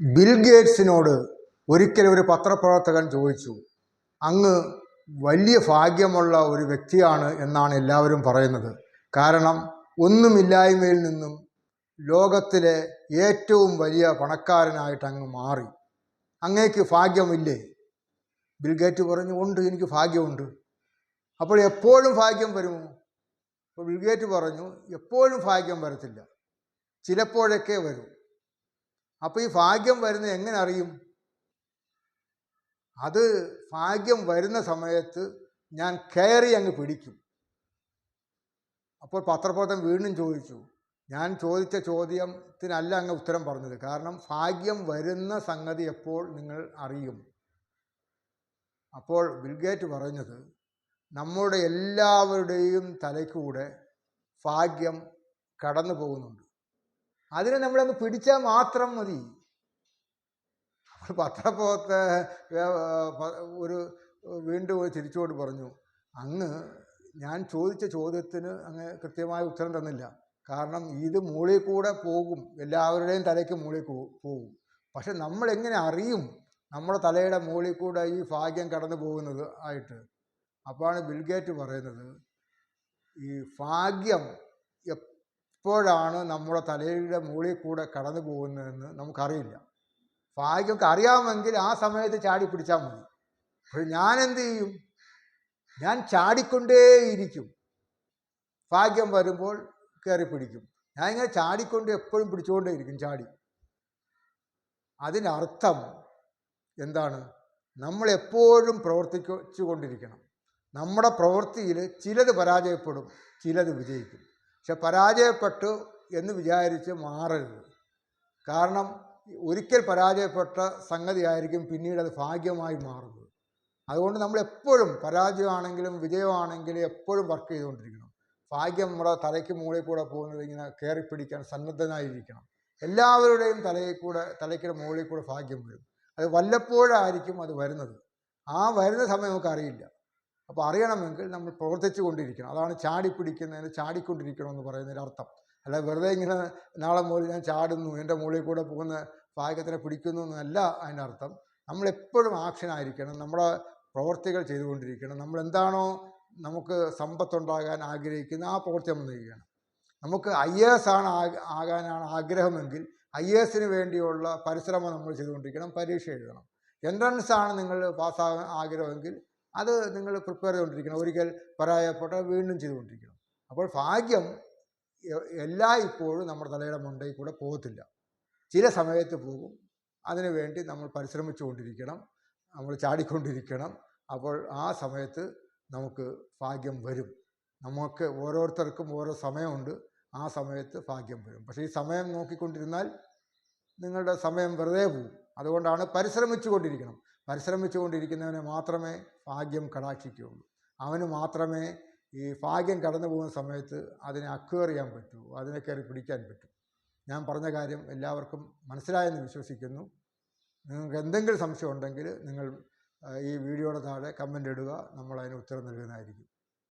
Bill ഗേറ്റ്സിനോട് ഒരിക്കൽ ഒരു പത്രപ്രവർത്തകൻ ചോദിച്ചു അങ്ങ് വലിയ ഭാഗ്യമുള്ള ഒരു വ്യക്തിയാണ് എന്നാണ് എല്ലാവരും പറയുന്നത്. കാരണം ഒന്നുമില്ലായ്മയിൽ നിന്നും ലോകത്തിലെ ഏറ്റവും വലിയ പണക്കാരനായിട്ട് അങ്ങ് മാറി. അങ്ങേക്ക് ഭാഗ്യമില്ലേ? ബിൽഗേറ്റ് പറഞ്ഞു ഉണ്ട് എനിക്ക് ഭാഗ്യമുണ്ട്. അപ്പോൾ എപ്പോഴും ഭാഗ്യം വരുമോ അപ്പോൾ ബിൽഗേറ്റ് പറഞ്ഞു എപ്പോഴും ഭാഗ്യം വരത്തില്ല. ചിലപ്പോഴൊക്കെ വരും. അപ്പോൾ ഈ ഭാഗ്യം വരുന്നത് എങ്ങനെ അറിയും? അത് ഭാഗ്യം വരുന്ന സമയത്ത് ഞാൻ കയറി അങ്ങ് പിടിക്കും. അപ്പോൾ പത്രപ്രവർത്തകൻ വീണ്ടും ചോദിച്ചു. ഞാൻ ചോദിച്ച ചോദ്യത്തിനല്ല അങ്ങ് ഉത്തരം പറഞ്ഞത്. കാരണം ഭാഗ്യം വരുന്ന സംഗതി എപ്പോൾ നിങ്ങൾ അറിയും? അപ്പോൾ ബിൽഗേറ്റ് പറഞ്ഞത് നമ്മുടെ എല്ലാവരുടെയും തലയ്ക്കൂടെ ഭാഗ്യം കടന്നു പോകുന്നുണ്ട് അതിനെ നമ്മളങ്ങ് പിടിച്ചാൽ മാത്രം മതി. പത്രപ്രവർത്ത ഒരു വീണ്ടും ചിരിച്ചുകൊണ്ട് പറഞ്ഞു അങ്ങ് ഞാൻ ചോദിച്ച ചോദ്യത്തിന് അങ്ങ് കൃത്യമായ ഉത്തരം തന്നില്ല. കാരണം ഇത് മൂളിൽ കൂടെ പോകും. എല്ലാവരുടെയും തലയ്ക്ക് മൂളിൽ പോകും. പക്ഷെ നമ്മൾ എങ്ങനെ അറിയും നമ്മുടെ തലയുടെ മുകളിൽ കൂടെ ഈ ഭാഗ്യം കടന്നു പോകുന്നത് ആയിട്ട്? അപ്പോഴാണ് ബിൽഗേറ്റ് പറയുന്നത്. ഈ ഭാഗ്യം എപ്പോഴാണ് നമ്മുടെ തലയുടെ മുകളിൽ കൂടെ കടന്നു പോകുന്നതെന്ന് നമുക്കറിയില്ല. ഭാഗ്യമൊക്കെ അറിയാമെങ്കിൽ ആ സമയത്ത് ചാടി പിടിച്ചാൽ മതി. അപ്പോൾ ഞാൻ എന്ത് ചെയ്യും? ഞാൻ ചാടിക്കൊണ്ടേയിരിക്കും. ഭാഗ്യം വരുമ്പോൾ കയറി പിടിക്കും. ഞാൻ ഇങ്ങനെ ചാടിക്കൊണ്ട് എപ്പോഴും പിടിച്ചുകൊണ്ടേയിരിക്കും ചാടി. അതിനർത്ഥം എന്താണ്? നമ്മൾ എപ്പോഴും പ്രവർത്തിച്ചു കൊണ്ടിരിക്കണം. നമ്മുടെ പ്രവൃത്തിയിൽ ചിലത് പരാജയപ്പെടും ചിലത് വിജയിക്കും. പക്ഷെ പരാജയപ്പെട്ടു എന്ന് വിചാരിച്ച് മാറരുത്. കാരണം ഒരിക്കൽ പരാജയപ്പെട്ട സംഗതിയായിരിക്കും പിന്നീട് അത് ഭാഗ്യമായി മാറുന്നത്. അതുകൊണ്ട് നമ്മൾ എപ്പോഴും പരാജയമാണെങ്കിലും വിജയമാണെങ്കിലും എപ്പോഴും വർക്ക് ചെയ്തുകൊണ്ടിരിക്കണം. ഭാഗ്യം നമ്മുടെ തലയ്ക്ക് മുകളിൽ കൂടെ പോകുന്നത് ഇങ്ങനെ കയറി പിടിക്കാൻ സന്നദ്ധനായിരിക്കണം. എല്ലാവരുടെയും തലയിൽ കൂടെ തലയ്ക്ക് മുകളിൽ കൂടെ ഭാഗ്യം വരും. അത് വല്ലപ്പോഴായിരിക്കും അത് വരുന്നത്. ആ വരുന്ന സമയം നമുക്ക് അറിയില്ല അപ്പോൾ അറിയണമെങ്കിൽ നമ്മൾ പ്രവർത്തിച്ചു കൊണ്ടിരിക്കണം അതാണ് ചാടി പിടിക്കുന്നതിന് ചാടിക്കൊണ്ടിരിക്കണം എന്ന് പറയുന്നതിന്റെ അർത്ഥം. അല്ല വെറുതെ ഇങ്ങനെ നാളെ മുതൽ ഞാൻ ചാടുന്നു എന്റെ മുകളിൽ കൂടെ പോകുന്ന ഭാഗ്യത്തിനെ പിടിക്കുന്നു എന്നല്ല അതിന്റെ അർത്ഥം. നമ്മളെപ്പോഴും ആക്ഷനായിരിക്കണം നമ്മുടെ പ്രവർത്തികൾ ചെയ്തുകൊണ്ടിരിക്കണം. നമ്മൾ എന്താണോ നമുക്ക് സമ്പത്തുണ്ടാകാൻ ആഗ്രഹിക്കുന്ന ആ പ്രവർത്തി നമ്മൾ ചെയ്യുകയാണ്. നമുക്ക് ഐ എ എസ് ആണ് ആകാനാണ് ആഗ്രഹമെങ്കിൽ ഐ എ എസിന് വേണ്ടിയുള്ള പരിശ്രമം നമ്മൾ ചെയ്തുകൊണ്ടിരിക്കണം. പരീക്ഷ എഴുതണം. എൻട്രൻസ് ആണ് നിങ്ങൾ പാസ്സാകാൻ ആഗ്രഹമെങ്കിൽ അത് നിങ്ങൾ പ്രിപ്പയർ ചെയ്തുകൊണ്ടിരിക്കണം. ഒരിക്കൽ പരാജയപ്പെട്ട വീണ്ടും ചെയ്തുകൊണ്ടിരിക്കണം. അപ്പോൾ ഭാഗ്യം എല്ലാ ഇപ്പോഴും നമ്മുടെ തലയുടെ മണ്ടയിൽ കൂടെ പോകത്തില്ല. ചില സമയത്ത് പോകും. അതിനു വേണ്ടി നമ്മൾ പരിശ്രമിച്ചുകൊണ്ടിരിക്കണം. നമ്മൾ ചാടിക്കൊണ്ടിരിക്കണം. അപ്പോൾ ആ സമയത്ത് നമുക്ക് ഭാഗ്യം വരും. നമുക്ക് ഓരോരുത്തർക്കും ഓരോ സമയമുണ്ട്. ആ സമയത്ത് ഭാഗ്യം വരും. പക്ഷേ ഈ സമയം നോക്കിക്കൊണ്ടിരുന്നാൽ നിങ്ങളുടെ സമയം വെറുതെ പോകും. അതുകൊണ്ടാണ് പരിശ്രമിച്ചു കൊണ്ടിരിക്കണം പരിശ്രമിച്ചു കൊണ്ടിരിക്കുന്നവനെ മാത്രമേ ഭാഗ്യം കടാക്ഷിക്കുകയുള്ളൂ. അവന് മാത്രമേ ഈ ഭാഗ്യം കടന്നു പോകുന്ന സമയത്ത് അതിനെ അക്വയർ ചെയ്യാൻ പറ്റൂ അതിനെ കയറി പിടിക്കാൻ പറ്റൂ. ഞാൻ പറഞ്ഞ കാര്യം എല്ലാവർക്കും മനസ്സിലായെന്ന് വിശ്വസിക്കുന്നു. നിങ്ങൾക്ക് എന്തെങ്കിലും സംശയം ഉണ്ടെങ്കിൽ നിങ്ങൾ ഈ വീഡിയോയുടെ താഴെ കമന്റ് ഇടുക നമ്മൾ അതിന് ഉത്തരം നൽകുന്നതായിരിക്കും.